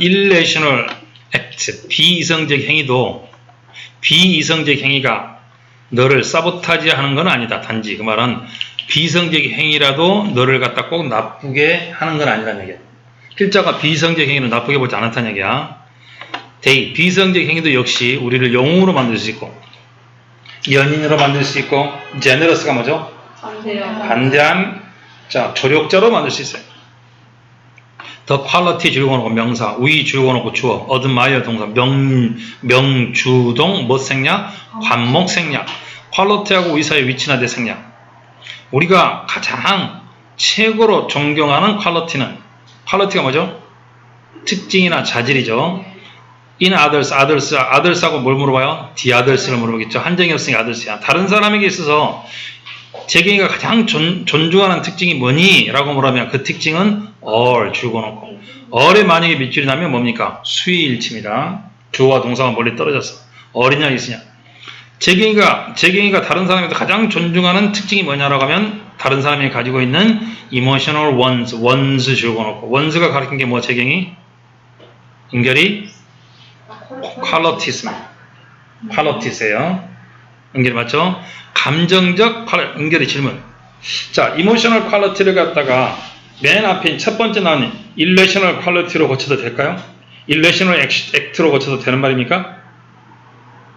irrational act, 비이성적 행위도 비이성적 행위가 너를 사보타지 하는 건 아니다. 단지 그 말은 비이성적 행위라도 너를 갖다 꼭 나쁘게 하는 건 아니라는 얘기야. 필자가 비이성적 행위는 나쁘게 보지 않았다는 얘기야. 데이, 비이성적 행위도 역시 우리를 영웅으로 만들 수 있고 연인으로 만들 수 있고 제너러스가 뭐죠? 반대한 자 조력자로 만들 수 있어요. 더 퀄리티 줄고 놓고 명사, 위 줄고 놓고 주어, 어드마이어 동사, 명, 명주동, 뭐 생략, 관목 생략, 퀄리티하고 위 사이의 위치나 대 생략. 우리가 가장 최고로 존경하는 퀄리티는 퀄리티가 뭐죠? 특징이나 자질이죠. in others, others, others하고 뭘 물어봐요? the others를 물어보겠죠. 한정이 없으니까 others야. 다른 사람에게 있어서 재경이가 가장 존, 존중하는 특징이 뭐니? 라고 물으면 그 특징은 all 줄고 놓고 all에 만약에 밑줄이 나면 뭡니까? 수위일치입니다. 주어와 동사가 멀리 떨어졌어. all이냐 있으냐? 재경이가 재경이가 다른 사람에게 가장 존중하는 특징이 뭐냐라고 하면 다른 사람이 가지고 있는 emotional ones, ones 줄고 놓고 ones가 가리킨 게뭐 재경이? 연결이 퀄러티스입니다. 퀄러티스예요. 연결 맞죠? 감정적 퀄 연결의 질문. 자, 이모셔널 퀄리티를 갖다가 맨 앞에 첫 번째 나온 일레셔널 퀄리티로 고쳐도 될까요? 일레셔널 액트로 고쳐도 되는 말입니까?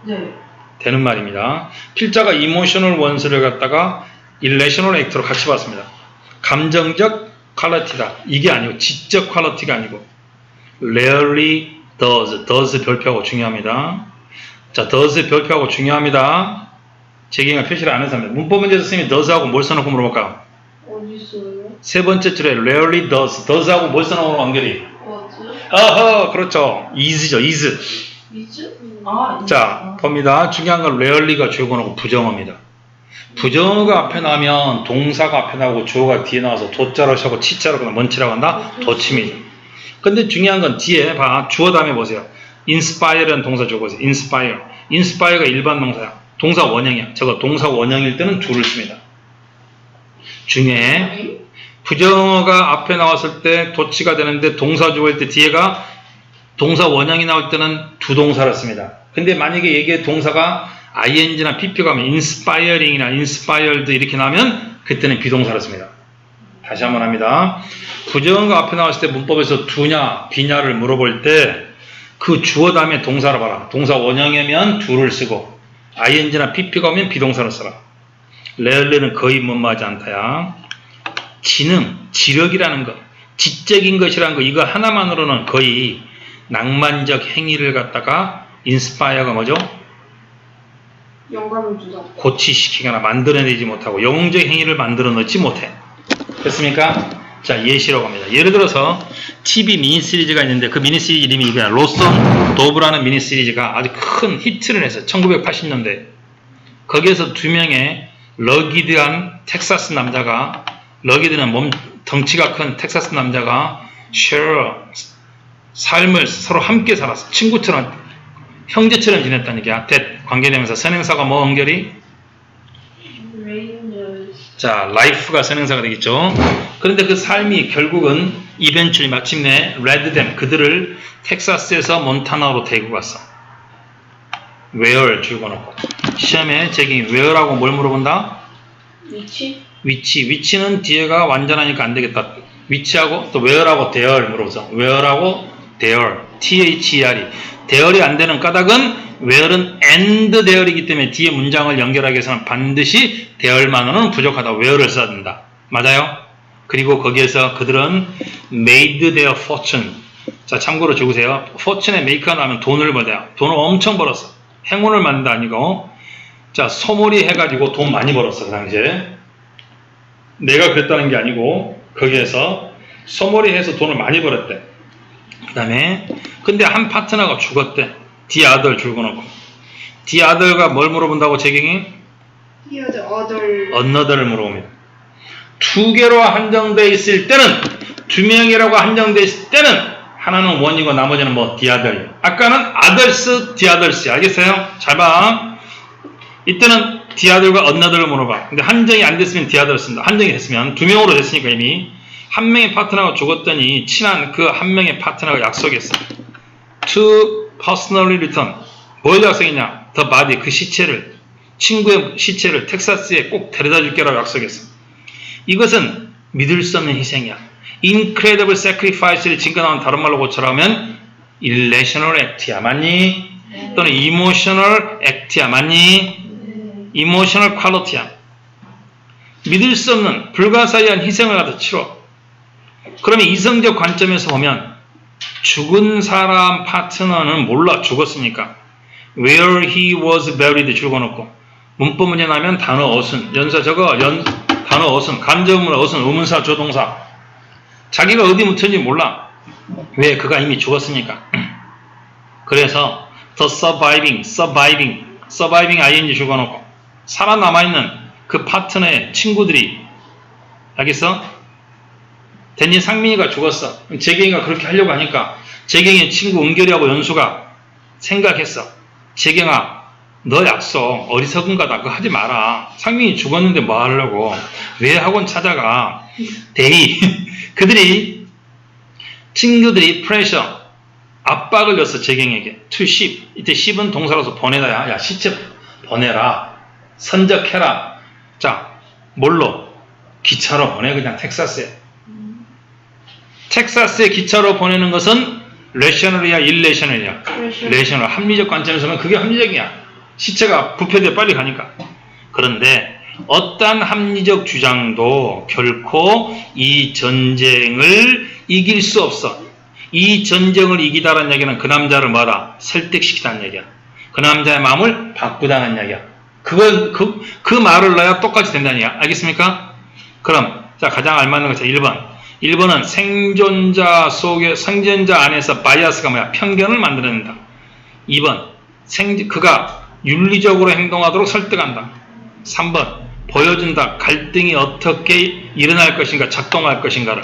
네. 되는 말입니다. 필자가 이모셔널 원스를 갖다가 일레셔널 액트로 같이 봤습니다. 감정적 퀄리티다. 이게 아니고 지적 퀄리티가 아니고 rarely does, does 별표하고 중요합니다. 자, does 별표하고 중요합니다. 제기가 표시를 안 해서 합니다. 문법 문제에서 선생님이 does하고 뭘 써놓고 물어볼까요? 어디 있어요? 세 번째 줄에 rarely does, does하고 뭘 써놓고 연결이? 어디? 어허, 그렇죠. is죠, is. 이즈? 아, 이즈. 자, 봅니다. 중요한 건 rarely가 주어고 나고 부정어입니다. 부정어가 앞에 나면 동사가 앞에 나오고 주어가 뒤에 나와서 도자로 시하고 치자로 그냥 먼치라고 한다? 도침이죠. 근데 중요한 건 뒤에 봐. 주어 다음에 보세요. inspire라는 동사 적어보세요. inspire. Inspire가 일반 동사야. 동사 원형이야. 저거 동사 원형일 때는 주를 씁니다. 중에 부정어가 앞에 나왔을 때 도치가 되는데 동사 주어일 때 뒤에가 동사 원형이 나올 때는 두 동사를 씁니다. 근데 만약에 얘기의 동사가 ing나 pp가 하면 inspiring이나 inspired 이렇게 나오면 그때는 비동사를 씁니다. 다시 한번 합니다. 부정어가 앞에 나왔을 때 문법에서 두냐 비냐를 물어볼 때 그 주어 다음에 동사를 봐라. 동사 원형이면 두를 쓰고 ing나 pp가 오면 비동사를 써라. 레얼레는 거의 못마지 않다야. 지능, 지력이라는 것, 지적인 것이라는 거 이거 하나만으로는 거의 낭만적 행위를 갖다가 인스파이어가 뭐죠? 영감을 주다. 고치시키거나 만들어내지 못하고 영웅적 행위를 만들어 넣지 못해. 됐습니까? 자, 예시라고 합니다. 예를 들어서 TV 미니 시리즈가 있는데 그 미니 시리즈 이름이 이거야. 로선 도브라는 미니 시리즈가 아주 큰 히트를 해서 1980년대 거기에서 두 명의 러기드한 텍사스 남자가 러기드는 몸 덩치가 큰 텍사스 남자가 쉐어 삶을 서로 함께 살았어. 친구처럼 형제처럼 지냈다는 얘기야. 대 관계되면서 선행사가 뭐 연결이? 자, 라이프가 선행사가 되겠죠. 그런데 그 삶이 결국은 이벤츄리 마침내 레드댐 그들을 텍사스에서 몬타나로 데리고 갔어. where 줄고 놓고 시험에 제기 where라고 뭘 물어본다? 위치? 위치. 위치는 뒤에가 완전하니까 안 되겠다. 위치하고 또 where하고 there를 물어보죠. where하고 there. T-H-E-R이. there이 안 되는 까닭은 where은 and there이기 때문에 뒤에 문장을 연결하기 위해서는 반드시 there만으로는 부족하다. where를 써야 된다. 맞아요? 그리고 거기에서 그들은 made their fortune. 자, 참고로 적으세요. fortune에 make가 나면 돈을 벌어요. 돈을 엄청 벌었어. 행운을 만다 아니고. 자, 소몰이 해가지고 돈 많이 벌었어, 그 당시에. 내가 그랬다는 게 아니고 거기에서 소몰이 해서 돈을 많이 벌었대. 그 다음에 근데 한 파트너가 죽었대. 디 아들 죽어놓고. 디 아들가 뭘 물어본다고 재경이? The other. 언너들을 물어봅니다. 두 개로 한정돼 있을 때는 두 명이라고 한정돼 있을 때는 하나는 원이고 나머지는 뭐 디아들. 아까는 아들스 디아들스 알겠어요? 잘 봐. 이때는 디아들과 언너들을 물어봐. 근데 한정이 안 됐으면 디아들을 쓴다. 한정이 됐으면 두 명으로 됐으니까 이미 한 명의 파트너가 죽었더니 친한 그 한 명의 파트너가 약속했어. To personally return. 뭘 약속했냐? The body, 그 시체를, 친구의 시체를 텍사스에 꼭 데려다 줄게라고 약속했어. 이것은 믿을 수 없는 희생이야. Incredible sacrifice를 증거하는 다른 말로 고쳐라면 irrational act야. 맞니? 또는 emotional act야. 맞니? emotional quality야. 믿을 수 없는 불가사의한 희생을 가서 치러. 그러면 이성적 관점에서 보면 죽은 사람 파트너는 몰라 죽었으니까. Where he was buried 죽어놓고. 문법 문제 나면 단어 어순 연사 저거 연 단어 어순 간접문 어순 의문사 조동사. 자기가 어디 묻혔는지 몰라. 왜? 그가 이미 죽었으니까. 그래서 the surviving surviving surviving ing 죽어놓고. 살아남아있는 그 파트너의 친구들이 알겠어? 대니 상민이가 죽었어. 재경이가 그렇게 하려고 하니까 재경이의 친구 은결이하고 연수가 생각했어. 재경아, 너 약속 어리석은 거다. 그거 하지 마라. 상민이 죽었는데 뭐 하려고. 왜 학원 찾아가. 데이. 그들이 친구들이 프레셔 압박을 줬어 재경에게. to. 이때 ship은 동사로서 보내다야. 야 시체 보내라. 선적해라. 자, 뭘로? 기차로 보내 그냥 텍사스에. 텍사스에 기차로 보내는 것은 레셔널이야, 일레셔널이야. 레셔널 합리적 관점에서는 그게 합리적이야. 시체가 부패돼 빨리 가니까. 그런데 어떠한 합리적 주장도 결코 이 전쟁을 이길 수 없어. 이 전쟁을 이기다라는 얘기는 그 남자를 뭐다? 설득시키다는 얘기야. 그 남자의 마음을 바꾸다는 얘기야. 그건 그, 그 말을 넣어야 똑같이 된다는 얘기야. 알겠습니까? 그럼 자 가장 알맞는 것이 1번. 1번은 생존자 속에 생존자 안에서 바이아스가 뭐야? 편견을 만들어낸다. 2번. 생 그가 윤리적으로 행동하도록 설득한다. 3번. 보여준다. 갈등이 어떻게 일어날 것인가, 작동할 것인가를.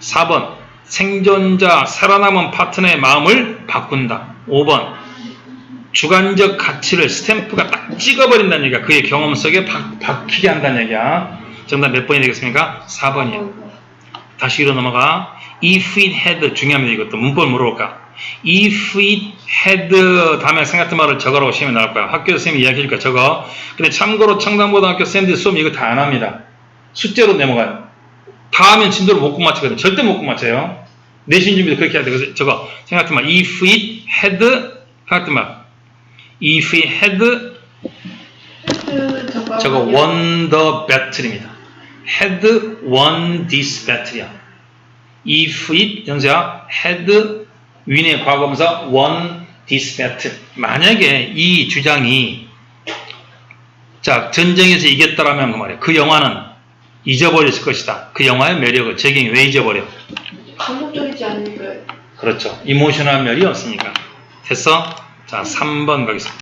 4번. 생존자 살아남은 파트너의 마음을 바꾼다. 5번. 주관적 가치를 스탬프가 딱 찍어버린다는 얘기야. 그의 경험 속에 박, 박히게 한다는 얘기야. 정답 몇 번이 되겠습니까? 4번이야. 다시 위로 넘어가. If it had 중요합니다. 이것도 문법을 물어볼까. If it had 다음에 생각했던 말을 적어라고 시험에 나올 거야. 학교 선생님이 이야기해 줄까 적어. 근데 참고로 청담고등학교 쌤들 수업 이거 다 안 합니다. 숫자로 넘어가요. 다 하면 진도를 못 맞추거든. 절대 못 맞춰요. 내신 준비도 그렇게 해야 돼. 그래서 저거 생각했던 말. If it had 생각했던 말. If it had 저거 won the battle입니다. Had won this battle이야. If it 연서야 had win의 과거분사 won this battle. 만약에 이 주장이 자 전쟁에서 이겼다라면 그 말이야. 그 영화는 잊어버렸을 것이다. 그 영화의 매력을 재경이 왜 잊어버려? 감동적이지 않을까요? 그렇죠. 이모셔널 면이 없으니까. 됐어? 자 3번 가겠습니다.